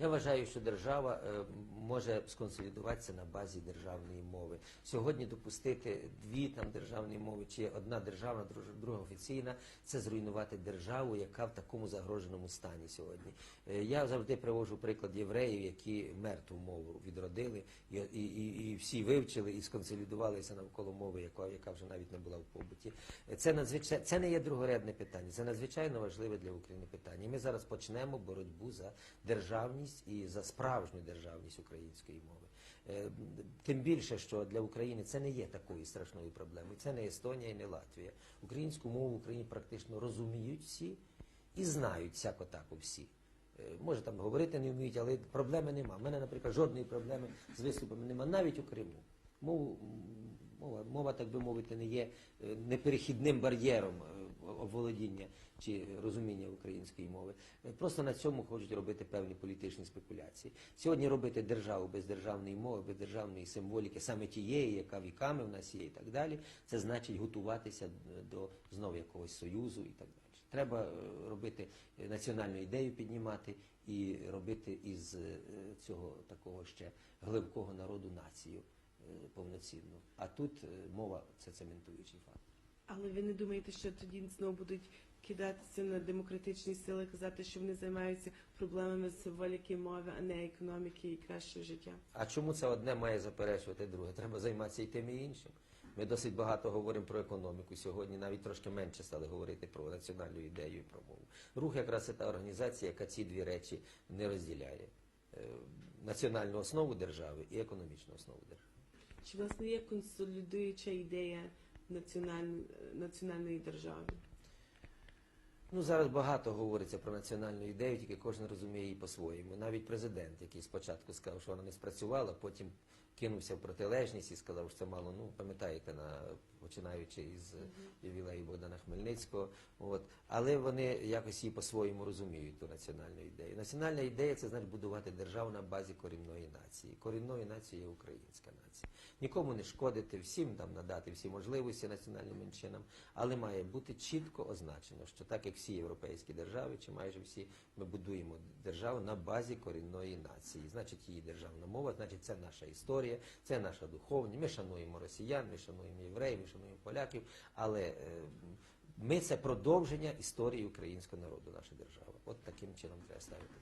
Я вважаю, що держава е, може сконсолідуватися на базі державної мови. Сьогодні допустити дві там державні мови чи одна державна, друга офіційна це зруйнувати державу, яка в такому загроженому стані сьогодні. Е, Я завжди привожу приклад євреїв, які мертву мову відродили і, всі вивчили і сконсолідувалися навколо мови, яка, вже навіть не була в побуті. Е, Це надзвичайно це не є другорядне питання, це надзвичайно важливе для України питання. Ми зараз почнемо боротьбу за державність і за справжню державність української мови. Е, Тим більше, що для України це не є такою страшною проблемою. Це не Естонія і не Латвія. Українську мову в Україні практично розуміють всі і знають всяко тако всі. Е, Може там говорити не вміють, але проблеми нема. У мене, наприклад, жодної проблеми з виступами нема, навіть у Криму. Мова, мова, так би мовити, не є е, неперехідним бар'єром оволодіння чи розуміння української мови. Просто на цьому хочуть робити певні політичні спекуляції. Сьогодні робити державу без державної мови, без державної символіки, саме тієї, яка віками в нас є, і так далі, це значить готуватися до знову якогось союзу і так далі. Треба е, робити національну ідею піднімати і робити із е, цього такого ще глибкого народу націю е, повноцінну. А тут мова це цементуючий факт. Але ви не думаєте, що тоді знову будуть кидатися на демократичні сили, казати, що вони займаються проблемами символіки мови, а не економіки і кращого життя? А чому це одне має заперечувати друге? Треба займатися і тим і іншим. Ми досить багато говоримо про економіку сьогодні, навіть трошки менше стали говорити про національну ідею і про мову. Рух якраз це та організація, яка ці дві речі не розділяє: Е, національну основу держави і економічну основу держави. Чи власне є консолідуюча ідея національ... національної держави? Ну зараз багато говориться про національну ідею, тільки кожен розуміє її по-своєму. Навіть президент, який спочатку сказав, що вона не спрацювала, потім кинувся в протилежність і сказав, що це мало. Ну пам'ятаєте, на починаючи із ювілею Богдана Хмельницького. От але вони якось її по-своєму розуміють ту національну ідею. Національна ідея це значить будувати державу на базі корінної нації. Корінною нацією є українська нація. Нікому не шкодити, всім там надати всі можливості національним меншинам, але має бути чітко означено, що так як всі європейські держави, чи майже всі, ми будуємо державу на базі корінної нації. Значить, її державна мова, значить, це наша історія, це наша духовність. Ми шануємо росіян, ми шануємо євреїв, ми шануємо поляків, але е, ми це продовження історії українського народу, наша держава. От таким чином треба ставити.